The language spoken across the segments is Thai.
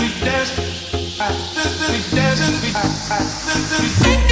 We dance, we dance, we dance, we dance.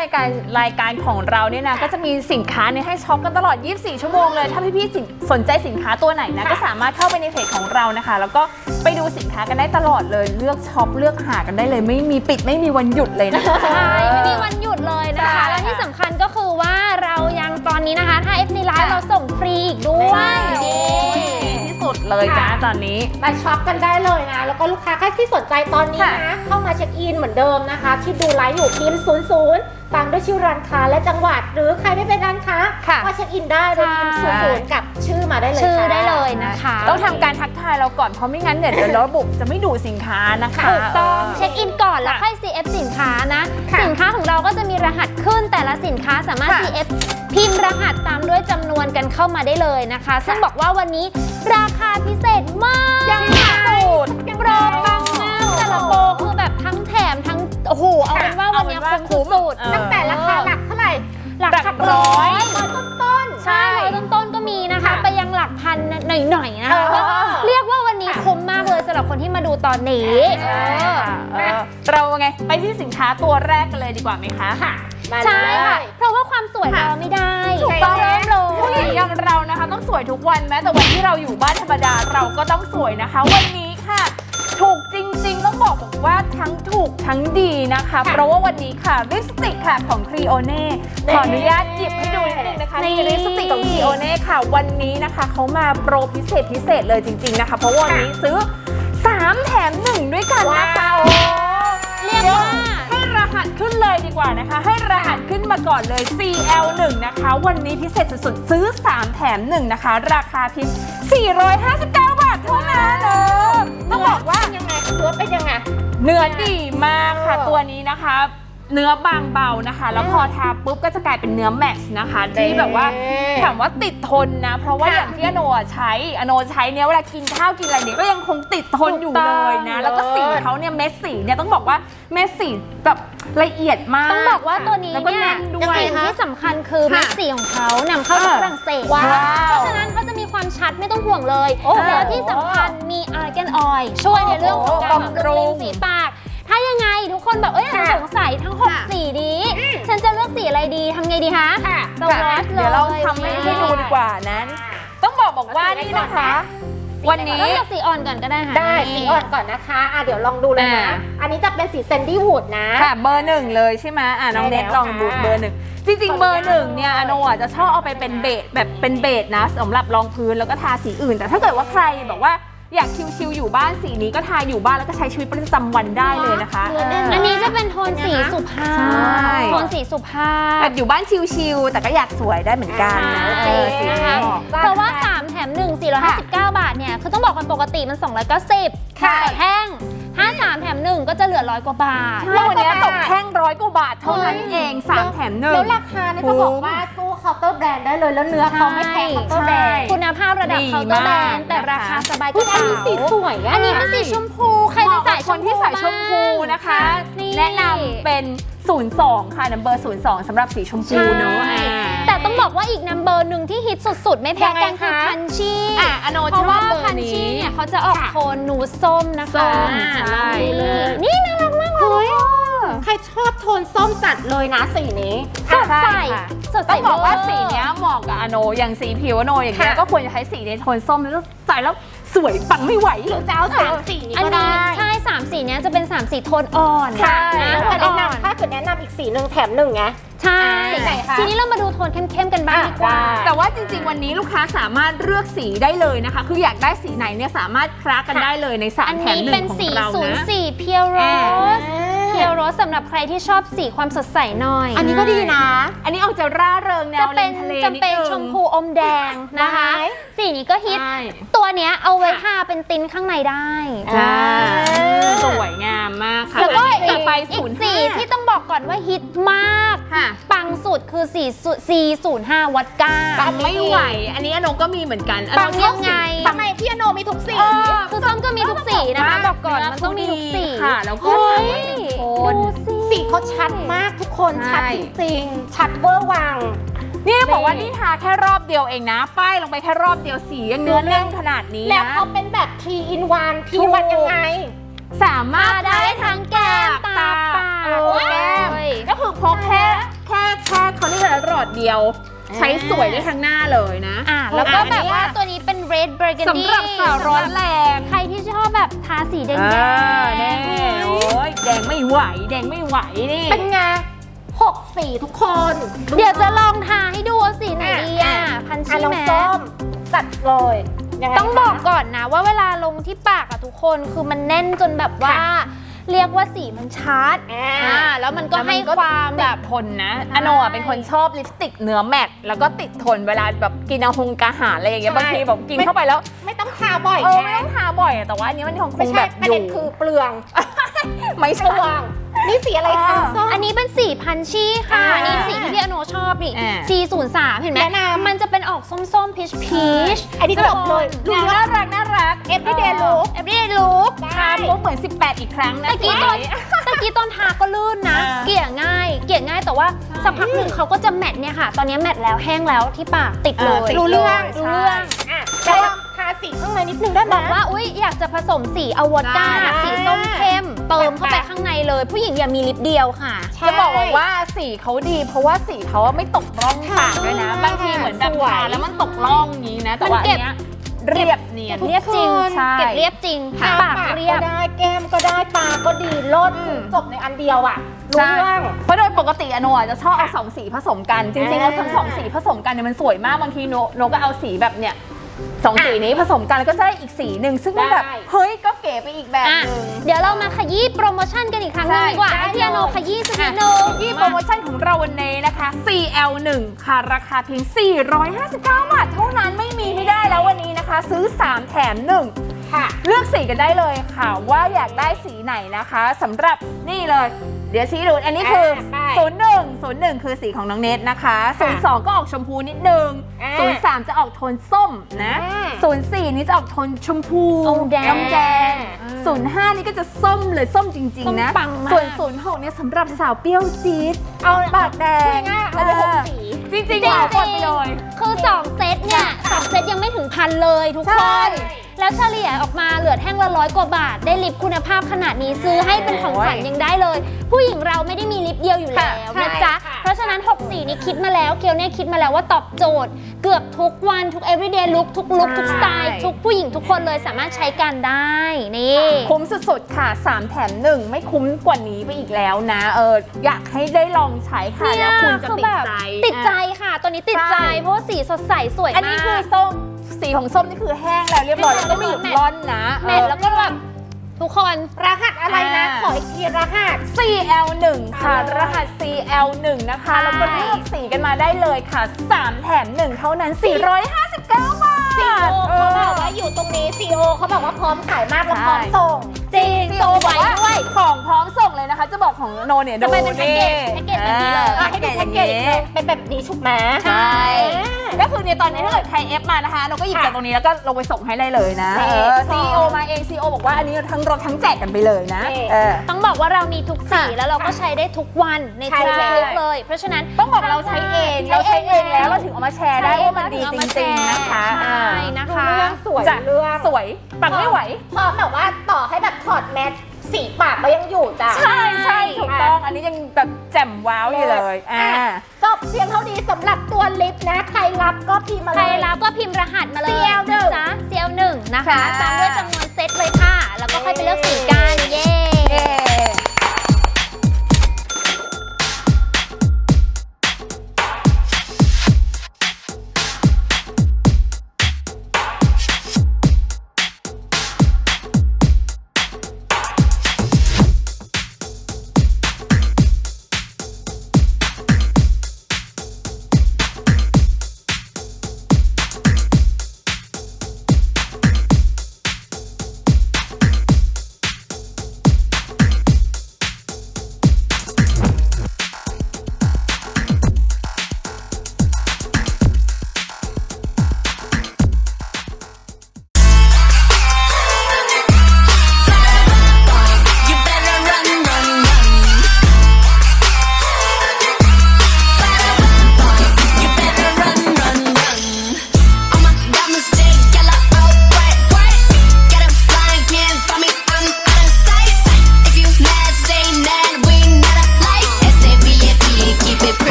ราะว่ารายการรายการของเราเนี่ยนะก็จะมีสินค้าเนี่ยให้ช็อปกันตลอด 24 ชั่วโมงเลย ถ้าพี่ๆสินสนใจสินค้าตัวไหนนะค่ะก็สามารถเข้าไปในเพจของเรานะคะ แล้วก็ไปดูสินค้ากันได้ตลอดเลยเลือกช็อปเลือกหากันได้เลย ไม่มีปิดไม่มีวันหยุดเลยนะคะใช่ไม่มีวันหยุดเลยนะใช่คะ และที่สำคัญก็คือว่าเรายังตอนนี้นะคะ ถ้า F ในไลฟ์เราส่งฟรีอีกด้วยโอ้ยดีที่สุดเลยจ้าตอนนี้ มาช็อปกันได้เลยนะ แล้วก็ลูกค้าที่สนใจตอนนี้ค่ะนะ เข้ามาเช็คอินเหมือนเดิมนะคะ ที่ดูไลฟ์อยู่พิมพ์ 00 ตามด้วยชื่อร้านค้าและจังหวัด หรือใครไม่เป็นร้านค้าค่ะก็เช็คอินได้เลยพิมพ์ใช่00กับชื่อมาได้เลยชื่อค่ะ ได้เลยเลยนะคะ ต้องทำการทักทายเราก่อน เพราะไม่งั้นเนี่ยเดี๋ยวระบบจะไม่ดูสินค้านะคะถูกต้องเเช็คอินก่อนแล้วค่อย CF สินค้านะสินค้าของเราก็จะมีรหัสขึ้นแต่ละสินค้าสามารถ ค่ะ CF พิมพ์รหัสตามด้วยจำนวนกันเข้ามาได้เลยนะคะ ซึ่งบอกว่าวันนี้ราคาพิเศษมากยังไม่สุด โปรปังมากแต่ละโปรคือแบบทั้งแถมทั้ง โอ้โหเอาเป็นว่าวันนี้เอาเป็นว่าคุ้มสุดๆตั้งแต่ราคาหลักเท่าไหร่ หลักหลักร้ร้ออยยร้อยต้นใช่ ร้อยต้นๆก็มีนะคะ ค่ะไปยังหลักพันหน่อยๆนะคะเออ ก็เรียกว่าวันนี้คุ้มมากเลยสำหรับคนที่มาดูตอนนี้ใช่ค่ะเออเราไงไปที่สินค้าตัวแรกกันเลยดีกว่าไหมคะ ค่ะ มาใช่เลยค่ะ เพราะว่าความสวยค่ะ เราไม่ได้ถูกต้อง เริ่มเลผู้หญิงยอย่างเรานะคะต้องสวยทุกวันแม้แต่วันที่เราอยู่บ้านธรรมดาเราก็ต้องสวยนะคะ วันนี้ค่ะ ถูกจริงๆต้อง บอกบอกว่าทั้งถูกทั้งดีนะคะ เพราะว่าวันนี้ค่ะลิปสติกค่ะของครีโอเน่ขออนุญาตหยิบให้ดูนิดนึงนะคะนี่นี่ลิปสติกของครีโอเน่ค่ะ วันนี้นะคะเขามาโปรพิเศษพิเศษเลยจริง ๆนะคะ เพราะว่าวันนี้ซื้อ 3 แถม 1 ด้วยกันนะคะโอ้เรียกว่าให้รหัสขึ้นเลยดีกว่านะคะ ให้รหัสขึ้นมาก่อนเลย CL1 นะคะ วันนี้พิเศษสุดๆซื้อ 3 แถม 1 นะคะ ราคาเพียง459 บาทเท่านั้นเออต้องบอกว่ายังไง เนื้อเป็นยังไง เนื้อดีมากค่ะเออตัวนี้นะคะ เนื้อบางเบานะคะ แล้วพอทาปุ๊บก็จะกลายเป็นเนื้อแมทช์นะคะที่แบบว่าเอ๊ะถามว่าติดทนนะ เพราะว่าค่ะอย่างที่อโนอะใช้อโนใช้เนี่ยเวลากินข้าวกินอะไรเนี่ยก็ยังคงติดทนอยู่เลยนะ แล้วก็สีเขาเนี่ยเม็ดสีเนี่ยต้องบอกว่าเม็ดสีแบบละเอียดมากต้องบอกว่าตัวนี้แล้วก็เนี่ยแน่นด้วย สิ่งที่สำคัญคือค่ะเม็ดสีของเขานำเข้าจากเออฝรั่งเศสว้าวเพราะฉะนั้นเขาจะมีความชัดไม่ต้องห่วงเลยโอ้โหแล้วที่สำคัญมีอาร์แกนออยช่วยในเรื่องของการโอ้โหบำรุงบำรุงสีปาก ถ้ายังไงทุกคนแบบเอ้ยค่ะสงสัยทั้งหกค่ะ สีนี้ ฉันจะเลือกสีอะไรดีทำไงดีคะค่ะสวอตเลยเดี๋ยวเราทำให้ให้ดูดีกว่านั้น ต้องบอกบอกว่านี่นะคะ วันนี้เลือกสีอ่อนก่อนก็ได้ค่ะ ได้สีอ่อนก่อนนะคะอะเดี๋ยวลองดูเลยนะ อ่า อันนี้จะเป็นสีแซนดี้วูดนะ ค่ะเบอร์หนึ่งเลยใช่ไหมอะน้องใช่เน็ตแล้วลองดูค่ะเบอร์หนึ่งจริง ๆ เบอร์หนึ่งเนี่ยอโนอะจะชอบเอาไปเป็นเบสแบบเป็นเบสนะสำหรับรองพื้นแล้วก็ทาสีอื่น แต่ถ้าเกิดว่าใครแบบว่าอยากชิลๆอยู่บ้านสีนี้ก็ทาอยู่บ้านแล้วก็ใช้ชีวิตประจำวันได้เลยนะคะเนื้อแน่นอันนี้จะเป็นโทนสีสุภาใช่ พ โทนสีสุภาพแบบอยู่บ้านชิลๆแต่ก็อยากสวยได้เหมือนกันนะโอเคเออสีนะคะนี้เหมาะเพราะว่า 3 แถม 1 459 บาทเนี่ยคือ ต้องบอกกันปกติมัน 290ค่ะต่อแท่งถ้า3แถม1ก็จะเหลือร้อยกว่าบาทใช่วันนี้ตกแท่งร้อยกว่าบาทเท่านั้นเองสามแถมหนึ่งแล้วราคาเนี่ยจะบอกว่าสู้เคาน์เตอร์แบรนด์ได้เลย แล้วเนื้อเขาไม่แพงเคาน์เตอร์แบรนด์คุณภาพระดับดีเคาน์เตอร์แบรนด์มากแต่ราคานะคะสบายกอุ๊ระยอันเป๋านี้สีสวยอะอันนี้เป็นสีชมพูใครเป็นสายคนที่สายชมพูนะคะนี่แนะนำเป็น 02 ค่ะนัมเบอร์02สำหรับสีชมพูเนาะใช่อ่าแต่ต้องบอกว่าอีกนัมเบอร์หนึ่งที่ฮิตสุดๆ ไม่แพ้กันยังไงคือคะพันชี่อะอโนเพชราะอว่าบเบอพันร์นี้ชี่เนี่ยเขาจะออกค่ะโทนนูดส้มนะคะส้มอ่าใช่นี่น่ารักมากเลยอะใครชอบโทนส้มจัดเลยนะสีนี้สดใสใช่ค่ะสดใสต้องบอกว่าเวร์สีเนี้ยเหมาะกับอโนอย่างสีผิวอโนอย่างเงี้ยค่ะก็ควรจะใช้สีในโทนส้มแล้วใส่แล้วสวยปังไม่ไหวหรือจะเอาสามสีนี้อันก็นี้ได้ใช่สามสีเนี้ยจะเป็นสามสีโทนอ่อนใช่นะแล้วโทจะนแนะอ่อนนำถ้าเกิดแนะนำอีกสีหนึ่งแถมหนึ่งไง ใช่สีไหนคะ ทีนี้เรามาดูโทนเข้มๆกันบ้างดีกว่าอะได้แต่ว่าจริงๆ วันนี้ลูกค้าสามารถเลือกสีได้เลยนะคะ คืออยากได้สีไหนเนี่ยสามารถคลากันได้เลยในสาอัมนแถมนี้หนึ่เป็นงของสีเราศูนย์นะสี่เพียวโรอ่าส เพียวโรสสำหรับใครที่ชอบสีความสดใสหน่อย อันนี้ก็ดีนะ อันนี้ออกจะร่าเริงแนจะวเป็เลนนทะเลจะนิดเป็นนึง ชมพูอมแดงนะคะว้ายสีนี้ก็ฮิตใช่ตัวเนี้ยเอาไว้ทาเป็นตินข้างในได้ จ้าอ่าสวยงามมากค่ะแล้วก็ต่อไปอีศูกนย์สีที่ต้องบอกก่อนว่าฮิตมาก ค่ะปังสุดคือสีสีศูนย์ห้าวัดก้า ปังไม่ไหว อันนี้อนงก็มีเหมือนกันอนปังชอบยังไง สีทำไมพี่อโนมีทุกสี เออคือส้มก็มีทุกสีนะคะ บอกก่อนมันต้องมีทุกสีค่ะ แล้วก็เฮ้สามารถยติดทดูนสิ สีเขาชัดมากทุกคนใช่ ชัดจริงๆ ชัดเวอร์วัง นี่บอกว่านี่ทาแค่รอบเดียวเองนะ ป้ายลงไปแค่รอบเดียวสียังเนื้อแน่นขนาดนี้แล้วนะ เขาเป็นแบบ 3 in 1 3ถู in ก1ยังไง สามารถทาได้ทั้งแก้มตาปากเออแก้มเลยก็คือพกแค่แค่แค่เขาเรียกอะไรหลอดเดียว ใช้สวยได้ทั้งหน้าเลยนะอะแล้วก็อันแบนี้บว่าตัวนี้เป็น red burgundy สำหรับสาวร้อนแรง ใครที่ชอบแบบทาสีแดงอ่าๆแน่โอ้ยแดงไม่ไหว แดงไม่ไหวนี่ เป็นไงหกสีทุกคน เดี๋ยวจะลองทาให้ดูว่าสีไหนดีอะอะพันอะชี่น้องแมส้มจัดเลยยังไงต้องบอกก่อนนะว่าเวลาลงที่ปากอะทุกคนคือมันแน่นจนแบบว่า เรียกว่าสีมันชัดอ่า อ่าแล้วมันก็แล้วให้ความแบบทนนะอโนอะเป็นคนชอบลิปสติกเนื้อแมตต์แล้วก็ติดทนเวลาแบบกินอาหงกาหารอะไรอย่างเงี้ยใช่ บางทีแบบกินเข้าไปแล้วไม่ต้องทาบ่อยเออไงไม่ต้องทาบ่อยอะแต่ว่าอันนี้มันคงไม่แบใช่บประอยู่เด็นคือเปลือง ไม่เปใช่ลืองนี่สีอะไรคะอ่า ส้ม อันนี้เป็นสีพันชี่ค่ะอ่านี่สีที่พี่อโนชอบนี่อ่า403 เห็นไหมแนะนำ มันจะเป็นออกส้มๆพีชพีชอันนี้จบเลยดูน่ารักน่ารัก Everyday look everyday look ได้ ทาปุ๊บเหมือน 18 อีกครั้งนะ ตะกี้ตอนตะกี้ตอนทาก็ลื่นนะ อ่าเกลี่ยง่าย เกลี่ยง่ายแต่ว่าสักพักหนึ่งเขาก็จะแมทเนี่ยค่ะ ตอนนี้แมทแล้วแห้งแล้วที่ปากติดเลยติด รู้เรื่องลยรู้เรื่อง อะแต่ว่าทา สีข้างในนิดนึงได้ไหมบอกว่าอุ๊ยอยากจะผสมสีอวอก้าได้สีส้มเข้ม เติมเข้าไปข้างในเลย ผู้หญิงอย่ามีลิปเดียวค่ะจะบอกบอกว่าสีเขาดี เพราะว่าสีเขาอะไม่ตกร่องปากด้วยนะใช่บางทีเหมือนแบบสวย ทาแล้วมันตกร่องอย่างนี้นะ แต่ว่ามันอัเก็นบเนี้ยเรียบเนียน เรียบจริงใช่ เก็บเรียบจริงทาปากเรียบ ก็ได้แก้มก็ได้ตาก็ดีโลดอืม จบในอันเดียวอะรู้ใช่เรื่อง เพราะโดยปกติอะโนอะจะชอบเอาสองสีผสมกัน จริงๆอ่าแล้วทั้งสองสีผสมกันเนี่ยมันสวยมากบางทีโนโนก็เอาสีแบบเนี้ย สองสีนี้ผสมกันแล้วก็จะได้อีกสีหนึ่งซึ่งมันแบบ ได้ เฮ้ยก็เก๋ไปอีกแบบอะหนึงเดี๋ยวเรามาขยี้โปรโมชั่นกันอีกครั้งหนึงใช่ดีกว่าได้ให้พี่อโนเลยขยี้สักนิดนึง ที่โปรโมชั่นของเราวันนี้นะคะ CL1 ค่ะ ราคาเพียง 459 บาทเท่านั้นไม่มีไม่ได้แล้ววันนี้นะคะ ซื้อ 3 แถม 1 ค่ะ เลือกสีกันได้เลยค่ะ ว่าอยากได้สีไหนนะคะสำหรับนี่เลย เดี๋ยวชี้ดูอันนี้คืออ่าไป01 01คือสีของน้องเนทนะคะ02ก็ออกชมพูนิดนึงอ่า03จะออกโทนส้มนะอ่า04นี่จะออกโทนชมพูอมแดงน้ำแดง05นี่ก็จะส้มเลยส้มจริง ๆ นะ ส้มปังมาก ส่วน06เนี่ยสำหรับสาวเปรี้ยวจี๊ดเอาปากแดงง่ายๆเอาไปหกสี จริงๆจริงเหมาหมดๆไปเลย คือ 2 เซตเนี่ยสองเซตยังไม่ถึงพันเลยทุกใช่คน แล้วเฉลี่ยออกมาเหลือแท่งละร้อยกว่าบาท ได้ลิปคุณภาพขนาดนี้ซื้อให้เป็นของขวัญยังได้เลย ผู้หญิงเราไม่ได้มีลิปเดียวอยู่แล้วค่ะนะจ๊ะใช่ค่ะเพราะฉะนั้น 6 สีนี้คิดมาแล้วเกียวเนี่ยคิดมาแล้วว่าตอบโจทย์ เกือบทุกวันทุก everyday look ทุกลุคทุกสไตล์ทุกผู้หญิงทุกคนเลยสามารถใช้กันได้นี่ คุ้มสุดๆค่ะ 3 แถม 1 ไม่คุ้มกว่านี้ไปอีกแล้วนะเอออยากให้ได้ลองใช้ค่ะแล้วคุณจะคือติแบดบใจติดใจค่ะ ตัวนี้ติดใจใช่เพราะว่าสีสดใสสวยอันนี้มากคือส้ม สีของส้มนี่คือแห้งแล้วเรียบร้อยแล้วก็ไม่หยุดร่อนนะแมทแล้วก็แบบทุกคนรหัสอะไรนะอ่าขออีกทีรหัส CL1 ค่ะเอาเลยรหัส CL1 นะคะใช่แล้วก็เลือกสีกันมาได้เลยค่ะ 3 แถม 1 เท่านั้น 459 บาทซีโอเขาบอกว่าอยู่ตรงนี้ซีโอเขาบอกว่าพร้อมขายมากและใช่พร้อมส่ง จริงซีโตโอบอกไว้ว่าด้วย ของพร้อมส่งเลยนะคะ จะบอกของโนเนี่ยจะไปเป็นแพ็กเกจแพ็กเกจแบบนี้เลยอะให้ดูแพ็กเกจอีกเลยเป็นแบบนี้ถูกไหมใช่ก็คือใน ตอนนี้ถ้าเกิดใครเอฟมานะคะ เราก็หยิบจากตรงนี้แล้วก็ลงไปส่งให้ได้เลยนะนี่เออซีโอมาเองซีโอบอกว่าอันนี้ทั้งรถทั้งแจกกันไปเลยนะนี่เออ ต้องบอกว่าเรามีทุกสีแล้วเราก็ใช้ได้ทุกวันในใช่ทุกใช่ลุกเลย เพราะฉะนั้นต้องบอกเราใช้เองเราใช้เองแล้วเราถึงเอามาแชร์ได้ว่ามันดีจริงๆนะคะใช่นะคะดูเรื่องสวยจะเรื่องสวยปังไม่ไหวพร้อมแบบว่าต่อให้แบบถอดแมสสีปากก็ยังอยู่จ้ะใช่ใช่ถูกต้องอันนี้ยังแบบแจ่มว้าวอยู่เลยอ่าจบเพียงเท่านี้สำห รับตัวลิปนะใครรับก็พิมพ์มาใคเลรย รับก็พิมพ์รหัสมาเลย CL1 นะจ๊ะ CL1 นะคะใช่